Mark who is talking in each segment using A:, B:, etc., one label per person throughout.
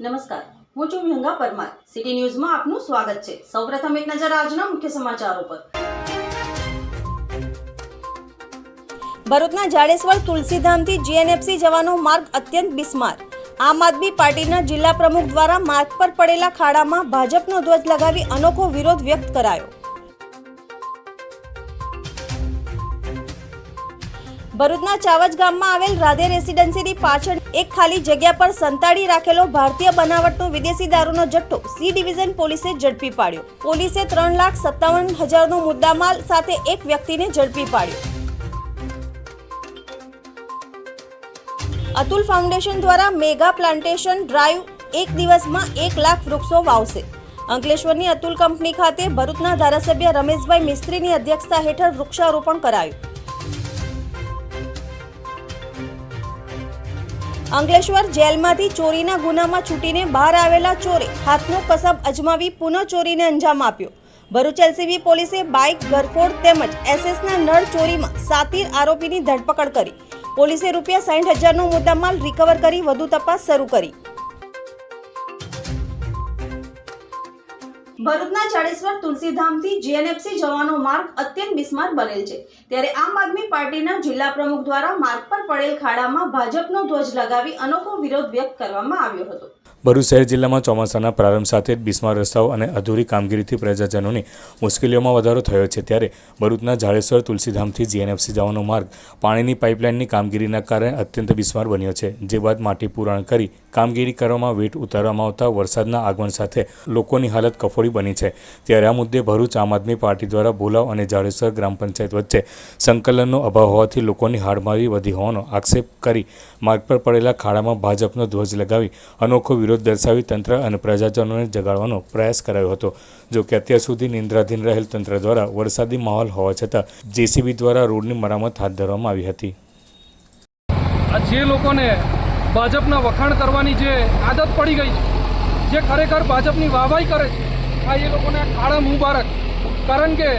A: નમસ્કાર. હું છું વિહંગા પરમાર. સિટી ન્યૂઝમાં આપનું સ્વાગત છે. સૌપ્રથમ એક નજર આજના મુખ્ય સમાચારો પર.
B: ભરૂચના જાડેશ્વર તુલસીધામથી જીએનએફસી જવાનો માર્ગ અત્યંત બિસ્માર. આમ આદમી પાર્ટીના જિલ્લા પ્રમુખ દ્વારા માર્ગ પર પડેલા ખાડામાં ભાજપનો ધ્વજ લગાવી અનોખો વિરોધ વ્યક્ત કરાયો. ભરૂચના ચાવજ ગામમાં આવેલ રાધે રેસીડેન્સીની પાછળ એક ખાલી જગ્યા પર સંતાડી રાખેલો ભારતીય બનાવટનો વિદેશી દારૂનો જથ્થો સી ડિવિઝન પોલીસે ઝડપી પાડ્યો. પોલીસે ત્રણ લાખ સત્તાવન હજારનો મુદ્દામાલ સાથે એક વ્યક્તિને ઝડપી પાડ્યો. અતુલ ફાઉન્ડેશન દ્વારા મેગા પ્લાન્ટેશન ડ્રાઈવ એક દિવસમાં એક લાખ વૃક્ષો વાવશે. અંકલેશ્વરની અતુલ કંપની ખાતે ભરૂચના ધારાસભ્ય રમેશભાઈ મિસ્ત્રીની અધ્યક્ષતા હેઠળ વૃક્ષારોપણ કરાયું. અંકલેશ્વર જેલમાંથી ચોરીના ગુનામાં છૂટીને બહાર આવેલા ચોરે હાથનો કસબ અજમાવી પુનઃ ચોરીને અંજામ આપ્યો. ભરૂચ એલસીબી પોલીસે બાઇક ગરફોડ તેમજ એસએસના નળ ચોરીમાં સાતીર આરોપીની ધરપકડ કરી. પોલીસે રૂપિયા સાઠ હજારનો મુદ્દામાલ રિકવર કરી, વધુ તપાસ શરૂ કરી.
A: ભરૂચના ચાળીસવર તુલસીધામથી જીએનએફસી જવાનો માર્ગ અત્યંત બિસ્માર બનેલ છે. ત્યારે આમ આદમી પાર્ટીના જિલ્લા પ્રમુખ દ્વારા માર્ગ પર પડેલ ખાડામાં ભાજપનો ધ્વજ લગાવી અનોખો વિરોધ વ્યક્ત કરવામાં આવ્યો હતો.
C: ભરૂચ શહેર જિલ્લામાં ચોમાસાના પ્રારંભ સાથે જ બિસ્માર રસ્તાઓ અને અધૂરી કામગીરીથી પ્રજાજનોની મુશ્કેલીઓમાં વધારો થયો છે. ત્યારે ભરૂચના જાડેશ્વર તુલસીધામથી જીએનએફસી જવાનો માર્ગ પાણીની પાઇપલાઇનની કામગીરીના કારણે અત્યંત બિસ્માર બન્યો છે. જે બાદ માટી પૂરણ કરી કામગીરી કરવામાં વેટ ઉતારવામાં આવતા વરસાદના આગમન સાથે લોકોની હાલત કફોડી બની છે. ત્યારે આ મુદ્દે ભરૂચ આમ આદમી પાર્ટી દ્વારા ભોલાવ અને જાડેશ્વર ગ્રામ પંચાયત વચ્ચે સંકલનનો અભાવ હોવાથી લોકોની હાડમારી વધી હોવાનો આક્ષેપ કરી માર્ગ પર પડેલા ખાડામાં ભાજપનો ધ્વજ લગાવી અનોખો વિરોધ દર્શાવી તંત્ર અને પ્રજાજનોને જગાડવાનો પ્રયાસ કરાયો હતો. જો કે અત્યાર સુધી નિંદ્રાધીન રહેલ તંત્ર દ્વારા વરસાદી માહોલ હોવા છતાં જેસીબી દ્વારા રોડની મરામત હાથ ધરવામાં આવી હતી.
D: જે લોકોને ભાજપના વખાણ કરવાની જે આદત પડી ગઈ છે, જે ખરેખર ભાજપની વાહવાઈ કરે છે, આ એ લોકોને કાળા મુબારક. કારણ કે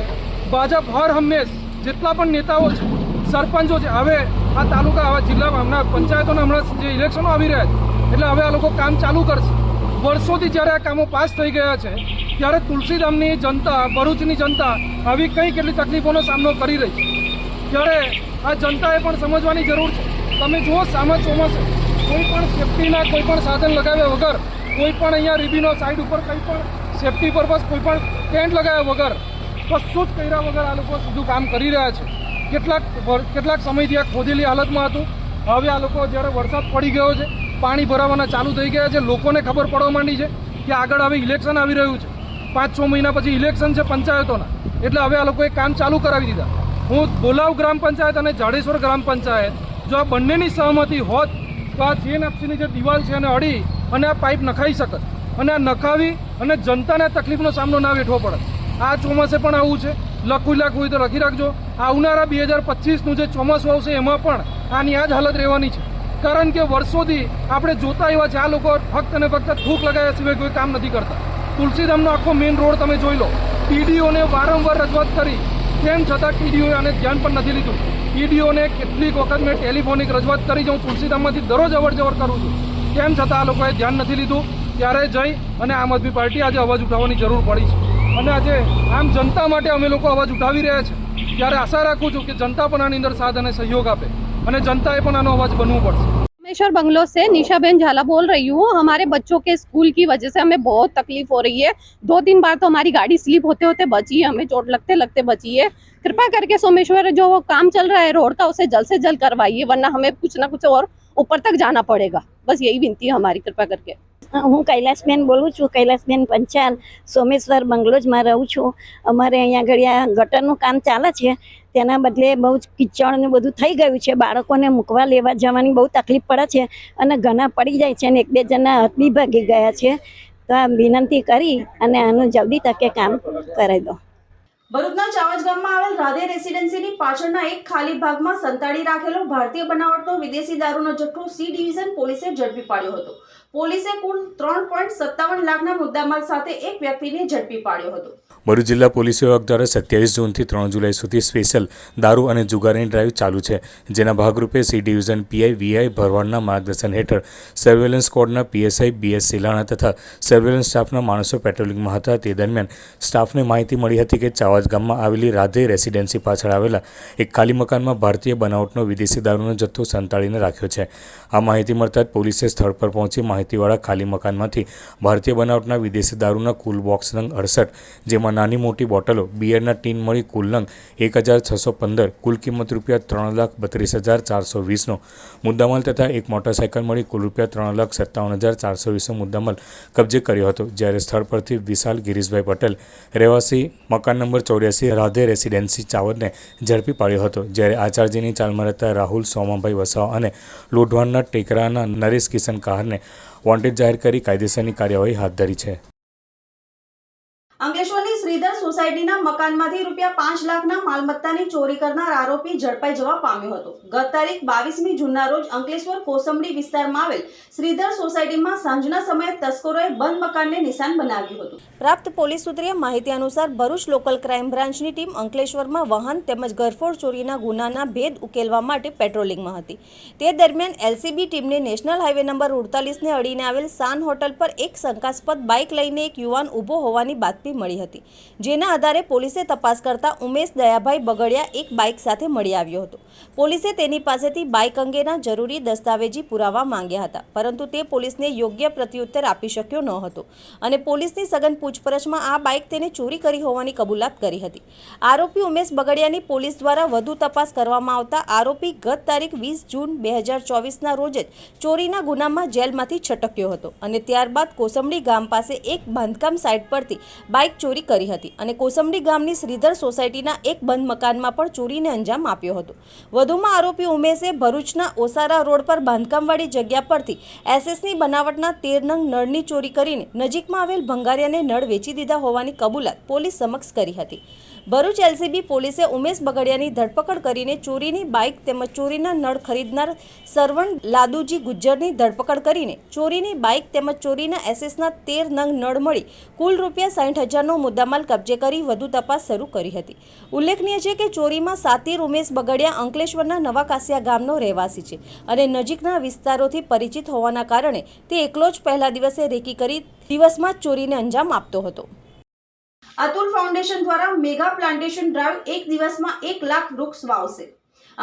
D: ભાજપ હર હંમેશ જેટલા પણ નેતાઓ છે, સરપંચો છે, હવે આ તાલુકા, આવા જિલ્લામાં હમણાં પંચાયતોના હમણાં જે ઇલેક્શનો આવી રહ્યા છે એટલે હવે આ લોકો કામ ચાલુ કરશે. વર્ષોથી જ્યારે આ કામો પાસ થઈ ગયા છે, ત્યારે તુલસીધામની જનતા, ભરૂચની જનતા આવી કઈ કેટલી તકલીફોનો સામનો કરી રહી છે? ત્યારે આ જનતાએ પણ સમજવાની જરૂર છે. તમે જુઓ, સામા ચોમાસે, કોઈ પણ સેફટીના કોઈ પણ સાધન લગાવ્યા વગર, કોઈ પણ અહીંયા રીબીનો સાઈડ ઉપર કંઈ પણ સેફટી પર્પઝ કોઈ પણ ટેન્ટ લગાવ્યા વગર, કશું જ કર્યા વગર આ લોકો સીધું કામ કરી રહ્યા છે. કેટલાક કેટલાક સમયથી આ ખોદેલી હાલતમાં હતું. હવે આ લોકો જ્યારે વરસાદ પડી ગયો છે પાણી ભરાવાના ચાલુ થઈ ગયા છે. લોકોને ખબર પડવા માંડી છે કે આગળ હવે ઇલેક્શન આવી રહ્યું છે. પાંચ છ મહિના પછી ઇલેક્શન છે પંચાયતોના. એટલે હવે આ લોકોએ કામ ચાલુ કરાવી દીધા. હું બોલાવ ગ્રામ પંચાયત અને જાડેશ્વર ગ્રામ પંચાયત, જો આ બંનેની સહમતિ હોત, તો આ જીએનએફસીની જે દિવાલ છે એને અડી અને આ પાઇપ નખાઈ શકત. અને આ નખાવી અને જનતાને તકલીફનો સામનો ના વેઠવો પડે. આ ચોમાસે પણ આવું છે. લખવું લાખવું હોય તો લખી રાખજો. આવનારા બે હજાર પચીસનું જે ચોમાસું આવશે, એમાં પણ આની આ જ હાલત રહેવાની છે. કારણ કે વર્ષોથી આપણે જોતા એવા છે, આ લોકો ફક્ત અને ફક્ત થૂક લગાવ્યા સિવાય કોઈ કામ નથી કરતા. તુલસીધામનો આખો મેઇન રોડ તમે જોઈ લો. ટીડીઓને વારંવાર રજૂઆત કરી. તેમ છતાં ટીડીઓએ આને ધ્યાન પણ નથી લીધું. ટીડીઓને કેટલીક વખત મેં ટેલિફોનિક રજૂઆત કરી છે, હું તુલસીધામમાંથી દરરોજ અવર જવર કરું છું. તેમ છતાં આ લોકોએ ધ્યાન નથી લીધું. ત્યારે જઈ અને આમ આદમી પાર્ટી આજે અવાજ ઉઠાવવાની જરૂર પડી છે. અને આજે આમ જનતા માટે અમે લોકો અવાજ ઉઠાવી રહ્યા છીએ ત્યારે આશા રાખું છું કે જનતા પણ આની અંદર સાથ અને સહયોગ આપે. અને જનતાએ પણ આનો અવાજ બનવું પડશે
E: रामेश्वर बंगलो से निशा बहन झाला बोल रही हूँ हमारे बच्चों के स्कूल की वजह से हमें बहुत तकलीफ हो रही है दो तीन बार तो हमारी गाड़ी स्लिप होते होते बची है हमें चोट लगते लगते बची है कृपा करके सोमेश्वर जो वो काम चल रहा है रोड का उसे जल्द से जल्द करवाइए वरना हमें कुछ ना कुछ और ऊपर तक जाना पड़ेगा बस यही विनती है हमारी कृपा करके
F: હું કૈલાસબેન બોલું છું કૈલાસબેન પંચાલ સોમેશ્વર બંગલોજમાં રહું છું અમારે અહીંયા આગળ આ ગટરનું કામ ચાલે છે તેના બદલે બહુ જ કિચડ ને બધું થઈ ગયું છે બાળકોને મૂકવા લેવા જવાની બહુ તકલીફ પડે છે અને ઘણા પડી જાય છે અને એક બે જણના હાથ બી ભાગી ગયા છે તો આ વિનંતી કરી અને આનું જલ્દી તકે કામ કરાવી દો
A: ભરૂચના ચાવજ ગામમાં આવેલ રાધે રેસિડેન્સીની પાછળના એક ખાલી ભાગમાં સંતાડી રાખેલો ભારતીય બનાવટનો વિદેશી દારૂનો જથ્થો સી ડિવિઝન પોલીસે ઝડપી પાડ્યો હતો. પોલીસે કુલ ત્રણ પોઈન્ટ સત્તાવન લાખના મુદ્દામાલ સાથે એક વ્યક્તિને ઝડપી પાડ્યો હતો.
C: ભરૂચ જિલ્લા પોલીસ વિભાગ દ્વારા સત્યાવીસ જૂનથી ત્રણ જુલાઈ સુધી સ્પેશિયલ દારૂ અને જુગારની ડ્રાઈવ ચાલુ છે, જેના ભાગરૂપે C division P I V I ભરવાડના માર્ગદર્શન હેઠળ surveillance સ્કોડના P S I B S Silana તથા સર્વેલન્સ સ્ટાફના માણસો પેટ્રોલિંગમાં હતા તે દરમિયાન સ્ટાફને માહિતી મળી હતી કે ચાવાજ ગામમાં આવેલી રાધે રેસિડેન્સી પાછળ આવેલા એક ખાલી મકાનમાં ભારતીય બનાવટનો વિદેશી દારૂનો જથ્થો સંતાડીને રાખ્યો છે. આ માહિતી મળતા જ પોલીસે સ્થળ પર પહોંચી માહિતીવાળા ખાલી મકાનમાંથી ભારતીય બનાવટના વિદેશી દારૂના કુલ બોક્સ નંગ અડસઠ, જેમાં નાની મોટી બોટલો, બિયરના ટીન મળી કુલ નંગ એક હજાર છસો પંદર, કુલ કિંમત રૂપિયા ત્રણ લાખ બત્રીસ હજાર ચારસો વીસનો. મુદ્દામાલ તથા એક મોટરસાયકલ મળી કુલ રૂપિયા ત્રણ લાખ સત્તાવન હજાર ચારસો વીસનો મુદ્દામાલ કબજે કર્યો હતો, જ્યારે સ્થળ પરથી વિશાલ ગિરીશભાઈ પટેલ, રહેવાસી મકાન નંબર ચોર્યાસી રાધે રેસિડેન્સી ચાવડને ઝડપી પાડ્યો હતો, જ્યારે આચાર્યજીની ચાલમાં રહેતા રાહુલ, સોમાભાઈ વસાવા અને લોઢવાણના ટેકરાના નરેશ કિશન કહારને વોન્ટેડ જાહેર કરી કાયદેસરની કાર્યવાહી હાથ ધરી છે.
A: શ્રીધર સોસાયટીના મકાનમાંથી રૂપિયા પાંચ લાખના માલમત્તાની ચોરી કરનાર આરોપી ઝડપાઈ જવા પામ્યો હતો. ગત તારીખ બાવીસમી જૂનના રોજ અંકલેશ્વર કોસંબડી વિસ્તારમાં આવેલ શ્રીધર સોસાયટીમાં સાંજના સમયે તસ્કરોએ બંધ મકાનને નિશાન બનાવ્યું હતું.
B: પ્રાપ્ત પોલીસ સૂત્રીય માહિતી અનુસાર ભરૂચ લોકલ ક્રાઇમ બ્રાન્ચની ટીમ અંકલેશ્વરમાં વાહન તેમજ ઘરફોડ ચોરીના ગુનાના ભેદ ઉકેલવા માટે પેટ્રોલિંગમાં હતી. તે દરમિયાન એલસીબી ટીમને નેશનલ હાઈવે નંબર ઉડતાલીસને અડીને આવેલ સાન હોટલ પર એક શંકાસ્પદ બાઇક લઈને એક યુવાન ઊભો હોવાની બાતમી મળી હતી, જેના આધારે પોલીસે તપાસ કરતા ઉમેશ દયાભાઈ બગડિયા એક બાઇક સાથે મળી આવ્યો હતો. પોલીસે તેની પાસેથી બાઇક અંગેના જરૂરી દસ્તાવેજી પુરાવા માંગ્યા હતા, પરંતુ તે પોલીસને યોગ્ય પ્રત્યુત્તર આપી શક્યો ન હતો અને પોલીસની સઘન પૂછપરછમાં આ બાઇક તેને ચોરી કરી હોવાની કબૂલાત કરી હતી. આરોપી ઉમેશ બગડિયાની પોલીસ દ્વારા વધુ તપાસ કરવામાં આવતા આરોપી ગત તારીખ વીસ જૂન બે હજાર ચોવીસના રોજ જ ચોરીના ગુનામાં જેલમાંથી છટક્યો હતો અને ત્યારબાદ કોસંબડી ગામ પાસે એક બાંધકામ સાઇટ પરથી બાઇક ચોરી કરી હતી અને કોસંબડી ગામની શ્રીધર સોસાયટીના એક બંધ મકાનમાં પણ ચોરીને અંજામ આપ્યો હતો. વધુમાં આરોપી ઉમેશે ભરૂચના ઓસારા રોડ પર બાંધકામવાળી જગ્યા પરથી એસએસની બનાવટના તેર નંગ નળની ચોરી કરીને નજીકમાં આવેલ ભંગારિયાને નળ વેચી દીધા હોવાની કબૂલાત પોલીસ સમક્ષ કરી હતી. ભરૂચ એલસીબી પોલીસે ઉમેશ બગડિયાની ધરપકડ કરીને ચોરીની બાઇક તેમજ ચોરીના નળ ખરીદનાર સરવણ લાદુજી ગુજ્જરની ધરપકડ કરીને ચોરીની બાઇક તેમજ ચોરીના એસેસના તેર નંગ નળ મળી કુલ રૂપિયા સાઠ હજારનો મુદ્દામાલ કબજે કરી વધુ તપાસ શરૂ કરી હતી. ઉલ્લેખનીય છે કે ચોરીમાં સાતીર ઉમેશ બગડિયા અંકલેશ્વરના નવાકાસિયા ગામનો રહેવાસી છે અને નજીકના વિસ્તારોથી પરિચિત હોવાના કારણે તે એકલો જ પહેલા દિવસે રેકી કરી દિવસમાં ચોરીને અંજામ આપતો હતો.
A: અતુલ ફાઉન્ડેશન દ્વારા મેગા પ્લાન્ટેશન ડ્રાઈવ એક દિવસમાં એક લાખ વૃક્ષ વાવશે.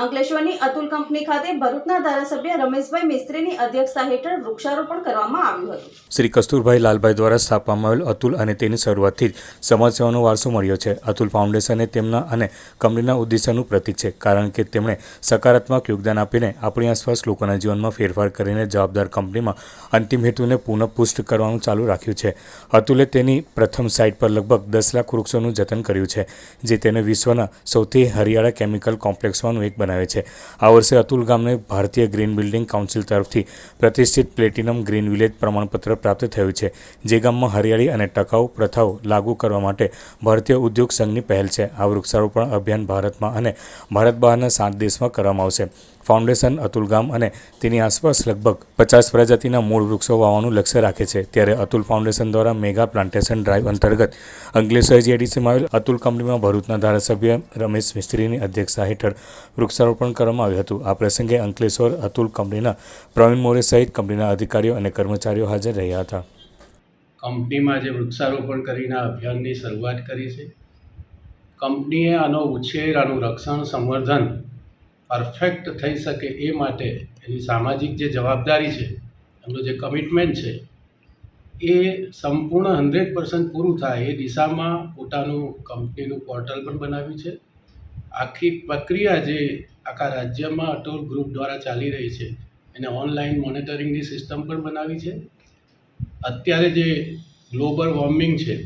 A: અંકલેશ્વરની અતુલ કંપની ખાતે ભરૂચના ધારાસભ્ય રમેશભાઈ મિસ્ત્રીની અધ્યક્ષતા હેઠળ વૃક્ષારોપણ કરવામાં આવ્યું હતું.
C: શ્રી કસ્તુરભાઈ લાલભાઈ દ્વારા સ્થાપવામાં આવેલ અતુલ અને તેની શરૂઆતથી જ સમાજસેવાનો વારસો મળ્યો છે. અતુલ ફાઉન્ડેશન તેમના અને કંપનીના ઉદ્દેશ્યનું પ્રતીક છે, કારણ કે તેમણે સકારાત્મક યોગદાન આપીને આપણી આસપાસ લોકોના જીવનમાં ફેરફાર કરીને જવાબદાર કંપનીમાં અંતિમ હેતુને પુનઃપુષ્ટ કરવાનું ચાલુ રાખ્યું છે. અતુલે તેની પ્રથમ સાઇટ પર લગભગ દસ લાખ વૃક્ષોનું જતન કર્યું છે, જે તેને વિશ્વના સૌથી હરિયાળા કેમિકલ કોમ્પ્લેક્સમાંનું એક બનાવે છે. આ વર્ષે અતુલ ગામને ભારતીય ગ્રીન બિલ્ડિંગ કાઉન્સિલ તરફથી પ્રતિષ્ઠિત પ્લેટિનમ ગ્રીન વિલેજ પ્રમાણપત્ર પ્રાપ્ત થયું છે, જે ગામમાં હરિયાળી અને ટકાઉ પ્રથાઓ લાગુ કરવા માટે ભારતીય ઉદ્યોગ સંઘની પહેલ છે. આ વૃક્ષારોપણ અભિયાન ભારતમાં અને ભારત બહારના સાત દેશમાં કરવામાં આવશે. ફાઉન્ડેશન, અતુલ ગામ અને તેની આસપાસ લગભગ પચાસ પ્રજાતિના મૂળ વૃક્ષો વાવવાનું લક્ષ્ય રાખે છે. ત્યારે અતુલ ફાઉન્ડેશન દ્વારા મેગા પ્લાન્ટેશન ડ્રાઈવ અંતર્ગત અંકલેશ્વર જીઆઈડીસીમાં આવેલ અતુલ કંપનીમાં ભરૂચના ધારાસભ્ય રમેશ મિસ્ત્રીની અધ્યક્ષતા હેઠળ વૃક્ષારોપણ કરવામાં આવ્યું હતું. આ પ્રસંગે અંકલેશ્વર અતુલ કંપનીના પ્રવીણ મોરે સહિત કંપનીના અધિકારીઓ અને કર્મચારીઓ હાજર રહ્યા હતા.
G: કંપનીમાં જે વૃક્ષારોપણ કરીને અભિયાનની શરૂઆત કરી છે. કંપનીએ આનો ઉછેર, આનું રક્ષણ, સંવર્ધન પરફેક્ટ થઈ શકે એ માટે એની સામાજિક જે જવાબદારી છે, એમનું જે કમિટમેન્ટ છે, એ સંપૂર્ણ હંડ્રેડ પર્સન્ટ પૂરું થાય એ દિશામાં પોતાનું કંપનીનું પોર્ટલ પણ બનાવ્યું છે. આખી પ્રક્રિયા જે આખા રાજ્યમાં અટોલ ગ્રુપ દ્વારા ચાલી રહી છે, એને ઓનલાઈન મોનિટરિંગની સિસ્ટમ પણ બનાવી છે. અત્યારે જે ગ્લોબલ વોર્મિંગ છે,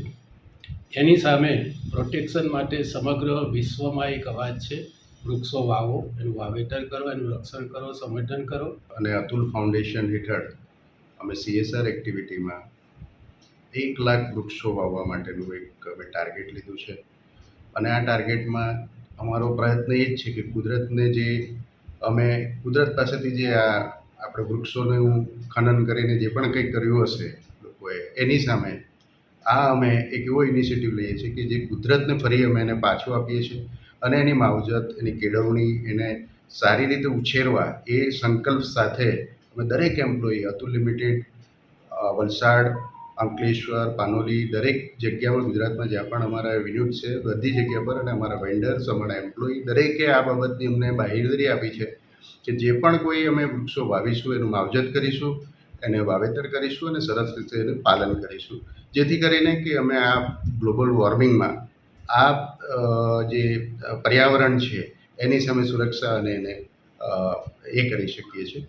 G: એની સામે પ્રોટેક્શન માટે સમગ્ર વિશ્વમાં એક અવાજ છે. વૃક્ષો વાવો, એનું વાવેતર કરો, એનું રક્ષણ કરો, સંવર્ધન કરો.
H: અને અતુલ ફાઉન્ડેશન હેઠળ અમે સીએસઆર એક્ટિવિટીમાં એક લાખ વૃક્ષો વાવવા માટેનું એક અમે ટાર્ગેટ લીધું છે. અને આ ટાર્ગેટમાં અમારો પ્રયત્ન એ જ છે કે કુદરતને જે અમે, કુદરત પાસેથી જે આ આપણે વૃક્ષોનું ખનન કરીને જે પણ કંઈક કર્યું હશે લોકોએ, એની સામે આ અમે એક એવો ઇનિશિયેટિવ લઈએ છીએ કે જે કુદરતને ફરી અમે એને પાછું આપીએ છીએ. અને એની માવજત, એની કેળવણી, એને સારી રીતે ઉછેરવા એ સંકલ્પ સાથે અમે દરેક એમ્પ્લોયી અતુલ લિમિટેડ વલસાડ, અંકલેશ્વર, પાનોલી, દરેક જગ્યામાં ગુજરાતમાં જ્યાં પણ અમારા યુનિટ છે, બધી જગ્યા પર અને અમારા વેન્ડર્સ અમારા એમ્પ્લોયી દરેકે આ બાબતની અમને બાહેધરી આપી છે કે જે પણ કોઈ અમે વૃક્ષો વાવીશું, એનું માવજત કરીશું, એને વાવેતર કરીશું અને સરસ રીતે એનું પાલન કરીશું. જેથી કરીને કે અમે આ ગ્લોબલ વોર્મિંગમાં આ જે પર્યાવરણ છે, એની સામે સુરક્ષા અને એને એ કરી શકીએ છીએ.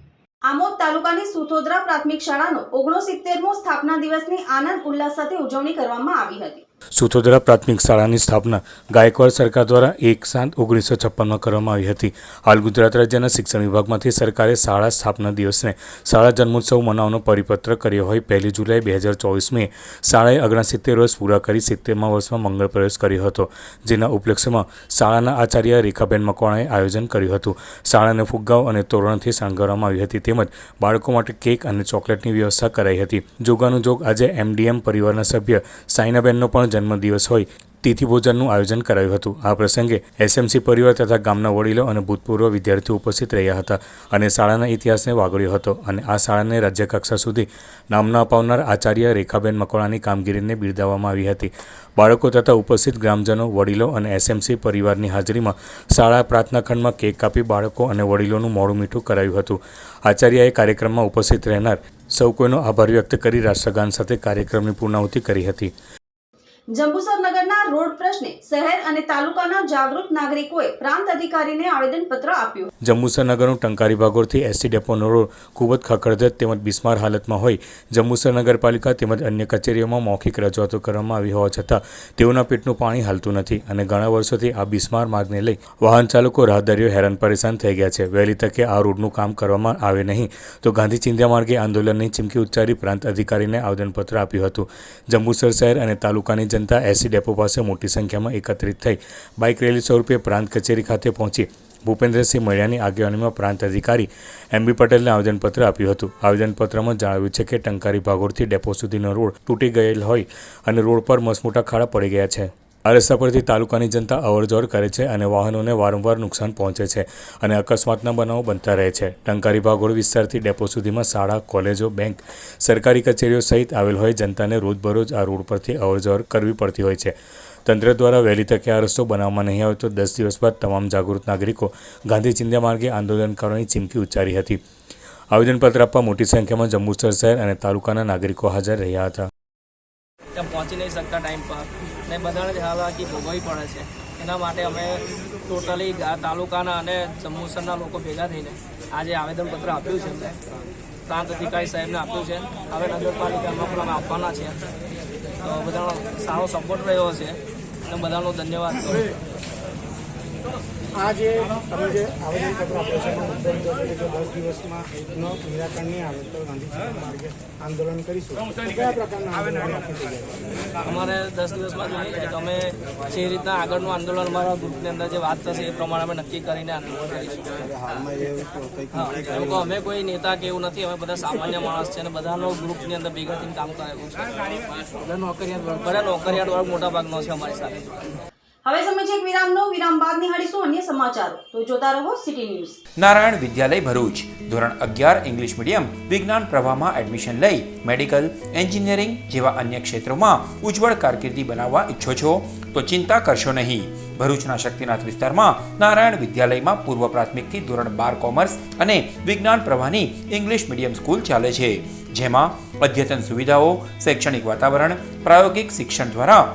A: આમોદ તાલુકાની સુથોદરા પ્રાથમિક શાળાનો ઓગણસિત્તેરમો સ્થાપના દિવસની આનંદ ઉલ્લાસ સાથે ઉજવણી કરવામાં આવી હતી.
C: સુતોદરા પ્રાથમિક શાળાની સ્થાપના ગાયકવાડ સરકાર દ્વારા એક સાત ઓગણીસો છપ્પનમાં કરવામાં આવી હતી. હાલ ગુજરાત રાજ્યના શિક્ષણ વિભાગમાંથી સરકારે શાળા સ્થાપના દિવસને શાળા જન્મોત્સવ મનાવવાનો પરિપત્ર કર્યો હોય પહેલી જુલાઈ બે હજાર ચોવીસમીએ શાળાએ ઓગણસિત્તેર વર્ષ પૂરા કરી સિત્તેરમાં વર્ષમાં મંગળ પ્રવેશ કર્યો હતો, જેના ઉપલક્ષમાં શાળાના આચાર્ય રેખાબેન મકવાણાએ આયોજન કર્યું હતું. શાળાને ફુગ્ગાઓ અને તોરણથી શણગારવામાં આવી હતી તેમજ બાળકો માટે કેક અને ચોકલેટની વ્યવસ્થા કરાઈ હતી. જોગાનું જોગ આજે એમડીએમ પરિવારના સભ્ય સાયનાબેનનો પણ જન્મદિવસ હોય તિથિ ભોજનનું આયોજન કરાયું હતું. આ પ્રસંગે એસએમસી પરિવાર તથા ગામના વડીલો અને ભૂતપૂર્વ વિદ્યાર્થીઓ ઉપસ્થિત રહ્યા હતા અને શાળાના ઇતિહાસને વાગડ્યો હતો અને આ શાળાને રાજ્યકક્ષા સુધી નામના અપાવનાર આચાર્ય રેખાબેન મકવાણાની કામગીરીને બિરદાવવામાં આવી હતી. બાળકો તથા ઉપસ્થિત ગ્રામજનો, વડીલો અને એસએમસી પરિવારની હાજરીમાં શાળા પ્રાર્થનાખંડમાં કેક કાપી બાળકો અને વડીલોનું મોડું મીઠું કરાયું હતું. આચાર્યએ કાર્યક્રમમાં ઉપસ્થિત રહેનાર સૌ કોઈનો આભાર વ્યક્ત કરી રાષ્ટ્રગાન સાથે કાર્યક્રમની પૂર્ણાહુતિ કરી હતી.
A: જંબુસર નગરના રોડ પ્રશ્ને શહેર અને તાલુકાના જાગૃત નાગરિકોએ પ્રાંત અધિકારીને આવેદનપત્ર આપ્યું.
C: જંબુસર નગરનું ટંકારી ભાગોળથી એસટી ડેપોનો રોડ ખૂબ જ ખખડધજ તેમજ બિસ્માર હાલતમાં હોય. જંબુસર નગરપાલિકા તેમજ અન્ય કચેરીઓમાં મૌખિક રજૂઆતો કરવામાં આવી હોવા છતાં તેઓના પેટનું પાણી હાલતું નથી અને ઘણા વર્ષોથી આ બિસ્માર માર્ગને લઈ વાહન ચાલકો રાહદારીઓ હેરાન પરેશાન થઈ ગયા છે. વહેલી તકે આ રોડનું કામ કરવામાં આવે નહીં તો ગાંધી ચિંધ્યા માર્ગે આંદોલનની ચીમકી ઉચ્ચારી પ્રાંત અધિકારીને આવેદનપત્ર આપ્યું હતું. જંબુસર શહેર અને તાલુકાની જનતા એસી ડેપો પાસે મોટી સંખ્યામાં એકત્રિત થઈ બાઇક રેલી સ્વરૂપે પ્રાંત કચેરી ખાતે પહોંચી ભૂપેન્દ્રસિંહ મહિલાની આગેવાનીમાં પ્રાંત અધિકારી એમ બી પટેલને આવેદનપત્ર આપ્યું હતું. આવેદનપત્રમાં જણાવ્યું છે કે ટંકારી ભાગોળથી ડેપો સુધીનો રોડ તૂટી ગયેલ હોય અને રોડ પર મસમોટા ખાડા પડી ગયા છે. આ રસ્તા પરથી તાલુકાની જનતા અવરજવર કરે છે અને વાહનોને વારંવાર નુકસાન પહોંચે છે અને અકસ્માતના બનાવો બનતા રહે છે. ટંકારી ભાગોળ વિસ્તારથી ડેપો સુધીમાં શાળા, કોલેજો, બેંક, સરકારી કચેરીઓ સહિત આવેલ હોય જનતાને રોજબરોજ આ રોડ પરથી અવરજવર કરવી પડતી હોય છે. તંત્ર દ્વારા વહેલી તકે આ રસ્તો બનાવવામાં નહીં આવે તો દસ દિવસ બાદ તમામ જાગૃત નાગરિકો ગાંધી ચિંધ્યા માર્ગે આંદોલન કરવાની ચીમકી ઉચ્ચારી હતી. આવેદનપત્ર આપવા મોટી સંખ્યામાં જંબુસર શહેર અને તાલુકાના નાગરિકો હાજર રહ્યા હતા.
I: ત્યાં પહોંચી નહીં શકતા ટાઈમ પર. ને બધાને જ હાલાકી ભોગવવી પડે છે. એના માટે અમે ટોટલી તાલુકાના અને જમ્મુસરના લોકો ભેગા થઈને આજે આવેદનપત્ર આપ્યું છે અમને. પ્રાંત અધિકારી સાહેબને આપ્યું છે. હવે નગરપાલિકામાં પણ અમે આપવાના છે તો બધાનો સારો સપોર્ટ રહ્યો છે અને બધાનો ધન્યવાદ કરું.
J: આ જે તમે જે આવેદનપત્ર આપ્યો છે એનો મુદ્દો લીધો છે કે દસ દિવસમાં નિરાકરણ નહીં આવે તો ગાંધીજી માર્ગે આંદોલન કરીશું. કયા પ્રકારના આંદોલન
I: અમારે દસ દિવસમાં જોઈએ કે અમે જે રીતના આગળનું આંદોલન અમારા ગ્રુપની અંદર જે વાત થશે એ પ્રમાણે અમે નક્કી કરીને આંદોલન કરીશું. અમે કોઈ નેતા કે એવું નથી. અમે બધા સામાન્ય માણસ છે અને બધાનો ગ્રુપની અંદર ભેગા થઈને કામ કરેલું છે. બધા નોકરિયાત બધા નોકરિયાત વર્ગ મોટા ભાગનો છે અમારી સાથે.
A: હવે સમય વિરામનો. વિરામ બાદ નિહાળીશું
K: નારાયણ વિદ્યાલય ભરૂચ. ધોરણ અગિયાર, ઇંગ્લિશ મીડિયમ. વિજ્ઞાન પ્રવાહમાં એડમિશન લઈ મેડિકલ એન્જિનિયરિંગ જેવા અન્ય ક્ષેત્રોમાં ઉજ્જવળ કારકિર્દી બનાવવા ઈચ્છો છો? તો ચિંતા કરશો નહીં. ભરૂચના શક્તિનાથ વિસ્તારમાં નારાયણ વિદ્યાલયમાં પૂર્વ પ્રાથમિકથી ધોરણ બાર કોમર્સ અને વિજ્ઞાન પ્રવાહની ઇંગ્લિશ મીડિયમ સ્કૂલ ચાલે છે. જેમાં અદ્યતન સુવિધાઓ, શૈક્ષણિક વાતાવરણ, પ્રાયોગિક શિક્ષણ દ્વારા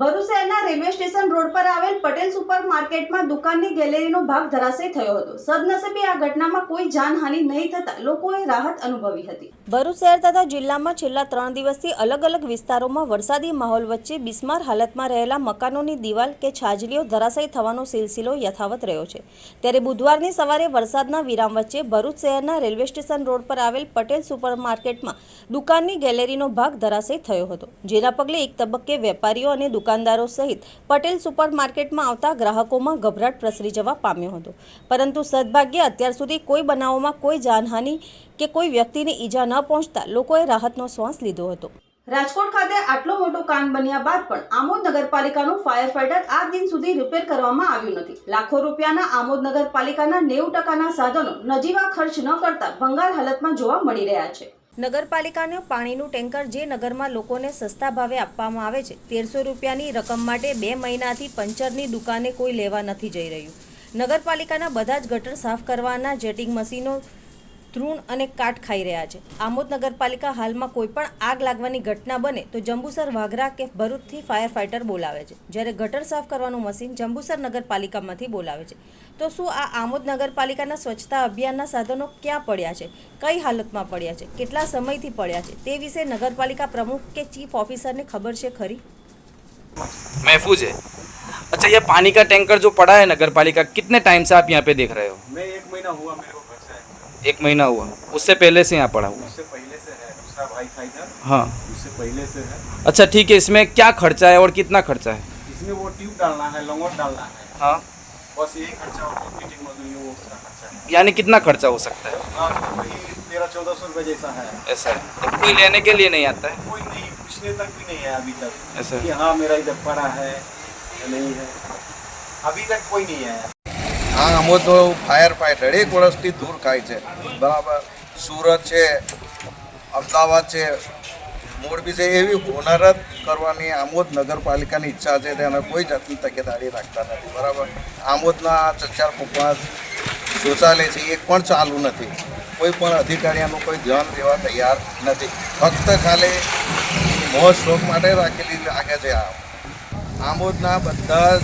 A: ભરૂચ શહેરના રેલવે સ્ટેશન રોડ પર આવેલ પટેલ સુપર દુકાનની ગેલેરીનો ભાગ ધરાશય થયો હતો. સદનસીબે આ ઘટનામાં કોઈ જાનહાનિ નહીં થતા લોકોએ રાહત અનુભવી હતી.
B: ભરૂચ શહેર તથા જિલ્લામાં છેલ્લા ત્રણ દિવસથી અલગ અલગ વિસ્તારોમાં વરસાદી માહોલ વચ્ચે બિસ્માર હાલતમાં રહેલા મકાનોની દિવાલ કે છાજલીઓ ધરાશય થવાનો સિલસિલો યથાવત રહ્યો છે. ત્યારે બુધવારની સવારે વરસાદના વિરામ વચ્ચે ભરૂચ શહેરના રેલવે સ્ટેશન રોડ પર આવેલ પટેલ સુપર માર્કેટમાં દુકાનની ગેલેરીનો ભાગ ધરાશય થયો હતો. જેના પગલે એક તબક્કે વેપારીઓ અને દુકાનદારો સહિત પટેલ સુપર માર્કેટમાં આવતા ગ્રાહકોમાં ગભરાટ પ્રસરી જવા પામ્યો હતો. પરંતુ સદભાગ્યે અત્યાર સુધી કોઈ બનાવોમાં કોઈ જાનહાનિ કે કોઈ વ્યક્તિને ઈજા ન પહોંચતા લોકોએ રાહતનો શ્વાસ લીધો હતો.
A: રાજકોટ ખાતે આટલો મોટો કાંડ બન્યા બાદ પણ આમોદ નગરપાલિકાનું ફાયર ફાઈટર આ દિન સુધી રિપેર કરવામાં આવ્યું નથી. લાખો રૂપિયાના આમોદ નગરપાલિકાના નેવું ટકાના સાધનો નજીવા ખર્ચ ન કરતા ભંગાર હાલતમાં જોવા મળી રહ્યા છે.
B: નગરપાલિકાને પાણીનું ટેન્કર જે નગરમાં લોકોને સસ્તા ભાવે આપવામાં આવે છે, તેરસો રૂપિયાની રકમ માટે બે મહિનાથી પંચરની દુકાને કોઈ લેવા નથી જઈ રહ્યું. નગરપાલિકાના બધા જ ગટર સાફ કરવાના જેટિંગ મશીનો તૃણ અને કાટ ખાઈ રહ્યા છે આમોદ નગરપાલિકા હાલમાં કોઈ પણ આગ લાગવાની ઘટના બને તો જંબુસર વાઘરા કે ભરૂચથી ફાયર ફાઇટર બોલાવે છે જ્યારે ગટર સાફ કરવાનું મશીન જંબુસર નગરપાલિકામાંથી બોલાવે છે તો શું આ આમોદ નગરપાલિકાના સ્વચ્છતા અભિયાનના સાધનો ક્યાં પડ્યા છે કઈ હાલતમાં પડ્યા છે કેટલા સમયથી પડ્યા છે તે વિશે નગરપાલિકા પ્રમુખ કે ચીફ ઓફિસરને ખબર છે ખરી
L: महफूज है अच्छा ये पानी का टैंकर जो पड़ा है नगर पालिका कितने टाइम से आप यहाँ पे देख रहे हो
M: मैं एक महीना हुआ मेरे को घर से
L: एक महीना हुआ। उससे पहले से यहाँ पड़ा हुआ।
M: उससे पहले से है दूसरा भाई था इधर।
L: हाँ।
M: उससे पहले से है।
L: अच्छा ठीक है इसमें क्या खर्चा है और कितना खर्चा है?
M: इसमें वो ट्यूब डालना है लंगोट डालना है।
L: हाँ।
M: बस यही खर्चा होता है फिटिंग मजदूरी वो उसका खर्चा है।
L: यानी कितना खर्चा हो सकता है?
M: हाँ तेरह चौदह सौ रुपये जैसा है।
L: ऐसा है। तो कोई लेने के लिए नहीं आता है?
M: कोई नहीं पूछने तक भी नहीं है अभी तक।
L: ऐसा
M: कि
L: हाँ
M: मेरा इधर पड़ा है नहीं है। अभी तक कोई नहीं आया।
N: આ આમોદનો ફાયર ફાઈટર એક વર્ષથી દૂર ખાય છે. બરાબર? સુરત છે, અમદાવાદ છે, મોરબી છે, એવી હોનારત કરવાની આમોદ નગરપાલિકાની ઈચ્છા છે તેને કોઈ જાતની તકેદારી રાખતા નથી. બરાબર? આમોદના ચચાર પપ્પા શૌચાલય છે, એ પણ ચાલુ નથી. કોઈ પણ અધિકારીઓનું કોઈ ધ્યાન દેવા તૈયાર નથી. ફક્ત ખાલી મોજ શોખ માટે રાખેલી લાગે છે આ. આમોદના બધા જ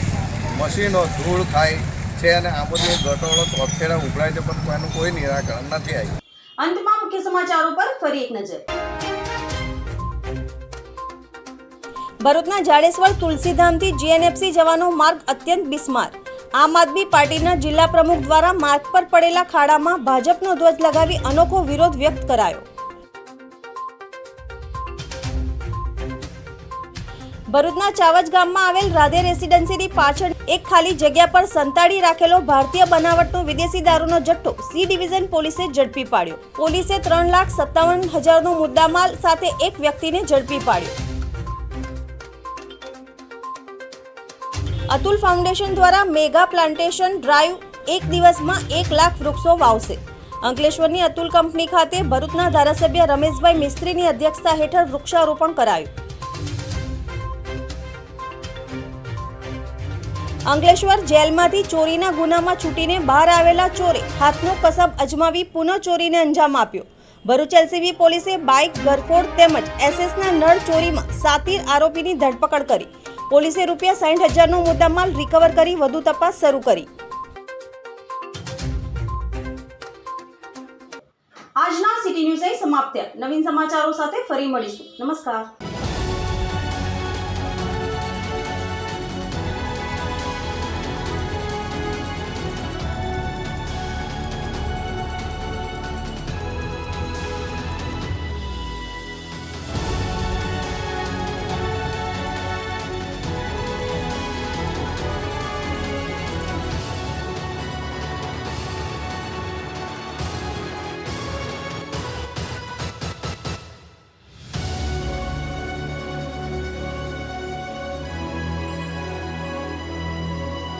N: મશીનો ધૂળ ખાય છે અને આ બધો ઘટાડો ચોફેરા ઉભરાય છે, પણ કોઈનું કોઈ નિરાકરણ નથી આવ્યું
A: અંતમાં મુખ્ય સમાચારો પર ફરી એક નજર.
B: ભરૂચના જાડેશ્વર તુલસીધામથી જીએનએફસી જવાનો માર્ગ અત્યંત બિસ્માર. આમ આદમી પાર્ટીના જિલ્લા પ્રમુખ દ્વારા માર્ગ પર પડેલા ખાડામાં ભાજપનો ધ્વજ લગાવી અનોખો વિરોધ વ્યક્ત કરાયો. ભરૂચના ચાવજ ગામમાં આવેલ રાધે રેસિડેન્સીની પાછળ એક ખાલી જગ્યા પર સંતાડી રાખેલો ભારતીય બનાવટનો વિદેશી દારૂનો જથ્થો સી ડિવિઝન પોલીસે ઝડપી પાડ્યો. પોલીસે ત્રણ લાખ સત્તાવન હજારનો મુદ્દામાલ સાથે એક વ્યક્તિને ઝડપી પાડ્યો. અતુલ ફાઉન્ડેશન દ્વારા મેગા પ્લાન્ટેશન ડ્રાઈવ એક દિવસમાં એક લાખ વૃક્ષો વાવશે. અંકલેશ્વરની અતુલ કંપની ખાતે ભરૂચના ધારાસભ્ય રમેશભાઈ મિસ્ત્રીની અધ્યક્ષતા હેઠળ વૃક્ષારોપણ કરાયું. અંકલેશ્વર જેલમાંથી ચોરીના ગુનામાં છૂટીને બહાર આવેલા ચોરે હાથનો કસબ અજમાવી પુનઃ ચોરીને અંજામ આપ્યો. ભરૂચ એલસીબી પોલીસે બાઇક ગરફોડ તેમજ એસએસના નળ ચોરીમાં સાતીર આરોપીની ધરપકડ કરી. પોલીસે રૂપિયા સાઠ હજારનો મુદ્દામાલ રિકવર કરી વધુ તપાસ શરૂ કરી.
A: આજના સિટી ન્યૂઝ સમાપ્ત નવીન સમાચારો સાથે ફરી મળીશું. નમસ્કાર.